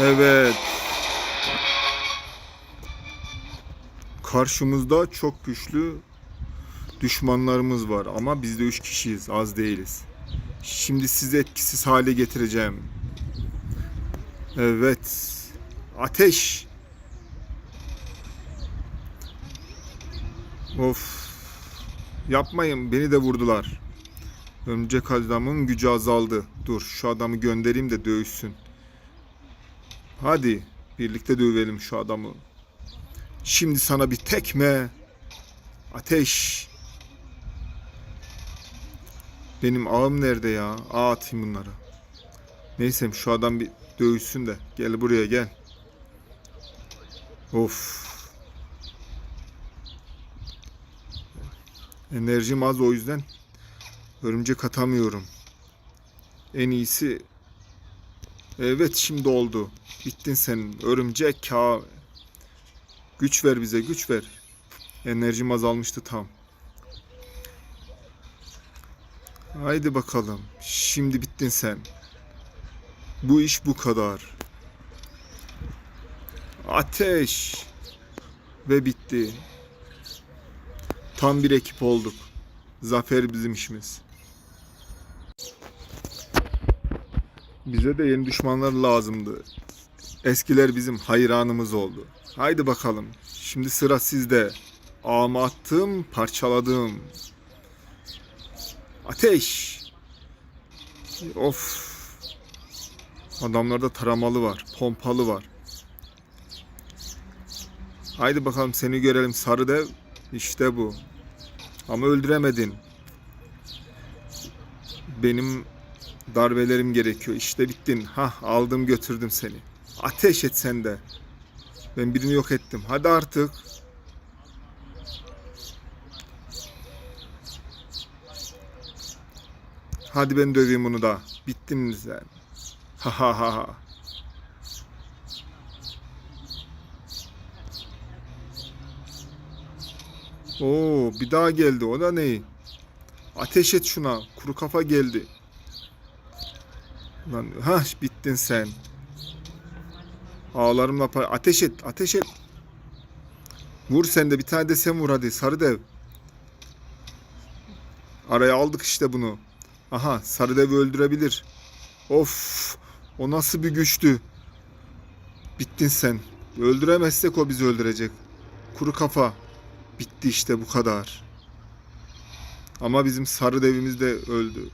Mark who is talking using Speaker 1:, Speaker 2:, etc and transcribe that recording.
Speaker 1: Evet. Karşımızda çok güçlü düşmanlarımız var ama biz de üç kişiyiz, az değiliz. Şimdi sizi etkisiz hale getireceğim. Evet. Ateş. Of. Yapmayın, beni de vurdular. Örümcek adamın gücü azaldı. Dur, şu adamı göndereyim de dövüşsün. Hadi birlikte dövelim şu adamı. Şimdi sana bir tekme. Ateş. Benim ağım nerede ya? Ağ atayım bunları. Neyse şu adam bir dövüşsün de. Gel buraya gel. Of. Enerjim az o yüzden örümcek atamıyorum. En iyisi Evet şimdi oldu. Bittin sen örümcek ka. Güç ver bize güç ver. Enerjim azalmıştı tam. Haydi bakalım. Şimdi bittin sen. Bu iş bu kadar. Ateş. Ve bitti. Tam bir ekip olduk. Zafer bizim işimiz. Bize de yeni düşmanlar lazımdı. Eskiler bizim hayranımız oldu. Haydi bakalım. Şimdi sıra sizde. Ağımı attım, parçaladım. Ateş. Of. Adamlarda taramalı var, pompalı var. Haydi bakalım seni görelim sarı dev. İşte bu. Ama öldüremedin. Benim darbelerim gerekiyor. İşte bittin. Hah aldım götürdüm seni. Ateş et sen de. Ben birini yok ettim. Hadi artık. Hadi ben döveyim bunu da. Bittin mi sen? Ha ha ha ha. Oo bir daha geldi. O da ne? Ateş et şuna. Kuru kafa geldi. Lan ha bittin sen. Ağlarımla pay. Ateş et, ateş et. Vur sen de bir tane de sen vur hadi sarı dev. Araya aldık işte bunu. Aha sarı devi öldürebilir. Of o nasıl bir güçtü. Bittin sen. Öldüremezsek o bizi öldürecek. Kuru kafa. Bitti işte bu kadar. Ama bizim sarı devimiz de öldü.